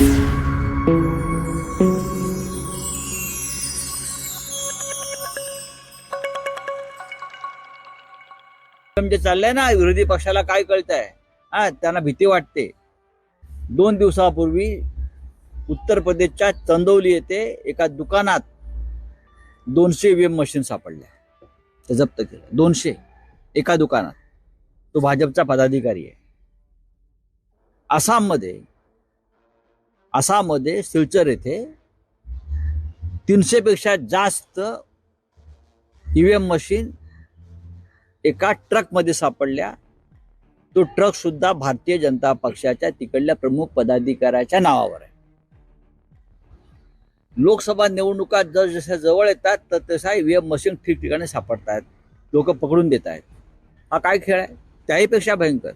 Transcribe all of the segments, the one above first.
जे चाललंय ना विरोधी पक्षाला काय कळतंय? हा त्यांना भीती वाटते. दोन दिवसापूर्वी उत्तर प्रदेशच्या चंदौली येथे एका दुकानात दोनशे ईव्हीएम मशीन सापडल्या. ते जप्त केलं. दोनशे एका दुकानात. तो भाजपचा पदाधिकारी आहे. आसाममध्ये आसाममध्ये सिलचर येथे तीनशेपेक्षा जास्त ई जास्त ईव्हीएम मशीन एका ट्रकमध्ये सापडल्या. तो ट्रक सुद्धा भारतीय जनता पक्षाच्या तिकडल्या प्रमुख पदाधिकाऱ्याच्या नावावर आहे. लोकसभा निवडणुका जर जशा जवळ येतात तर तसा ईव्हीएम मशीन ठिकठिकाणी सापडतात लोक पकडून देत आहेत हा काय खेळ आहे? त्याहीपेक्षा भयंकर.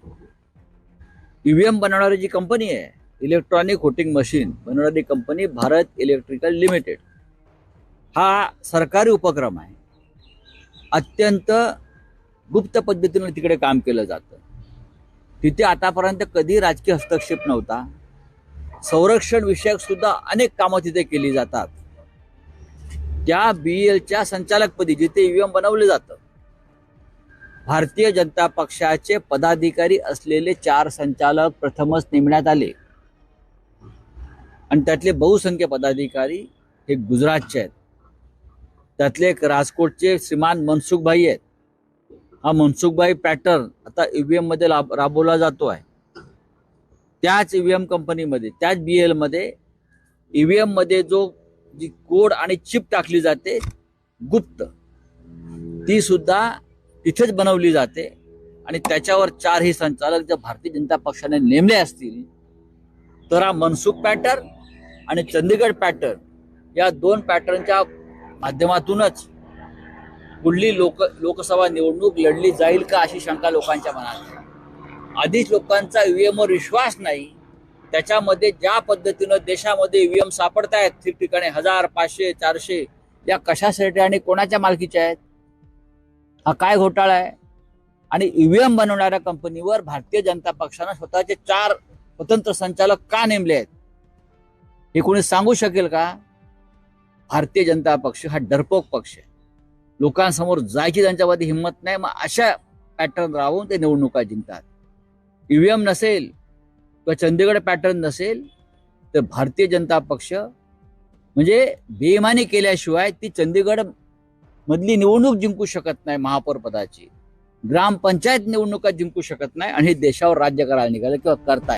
ईव्हीएम बनवणारी जी कंपनी आहे इलेक्ट्रॉनिक होटिंग मशीन बनवणारी कंपनी भारत इलेक्ट्रिकल लिमिटेड. हा सरकारी उपक्रम आहे. अत्यंत गुप्त पद्धतीने तिकडे काम केलं जातं. तिथे आतापर्यंत कधी राजकीय हस्तक्षेप नव्हता. संरक्षण विषयक सुद्धा अनेक कामं तिथे केली जातात. त्या बी एलच्या संचालकपदी जिथे ईव्हीएम बनवलं जातं भारतीय जनता पक्षाचे पदाधिकारी असलेले चार संचालक प्रथमच नेमण्यात आले. आणि त्यातले बहुसंख्य पदाधिकारी हे गुजरातचे आहेत. त्यातले एक राजकोटचे श्रीमान मनसुखभाई आहेत. हा मनसुखभाई पॅटर्न आता ईव्हीएममध्ये लाभ- राबवला जातो आहे. त्याच ई व्ही एम कंपनीमध्ये त्याच बी एलमध्ये व्ही एममध्ये जो जी कोड आणि चिप टाकली जाते गुप्त ती सुद्धा तिथेच बनवली जाते. आणि त्याच्यावर चारही संचालक जर भारतीय जनता पक्षाने नेमले असतील तर हा मनसुख पॅटर्न आणि चंदीगड पॅटर्न या दोन पॅटर्नच्या माध्यमातूनच पुढली लोक लोकसभा निवडणूक लढली जाईल का अशी शंका लोकांच्या मनात आधीच लोकांचा ईव्हीएम वर विश्वास नाही. त्याच्यामध्ये ज्या पद्धतीनं देशामध्ये ईव्हीएम सापडत आहेत ठिकठिकाणी हजार पाचशे चारशे या कशासाठी आणि कोणाच्या मालकीच्या आहेत? हा काय घोटाळा आहे? आणि ईव्हीएम बनवणाऱ्या कंपनीवर भारतीय जनता पक्षानं स्वतःचे चार स्वतंत्र संचालक का नेमले आहेत? हे कोणी सांगू शकेल का? भारतीय जनता पक्ष हा डरपोक पक्ष आहे. लोकांसमोर जायची त्यांच्यामध्ये हिंमत नाही मग अशा पॅटर्न राहून ते निवडणुका जिंकतात. ईव्हीएम नसेल किंवा चंदीगड पॅटर्न नसेल तर भारतीय जनता पक्ष म्हणजे बेईमानी केल्याशिवाय ती चंदीगड मधली निवडणूक जिंकू शकत नाही महापौर पदाची. ग्रामपंचायत निवडणुका जिंकू शकत नाही आणि हे देशावर राज्य करायला निघालं किंवा करताय.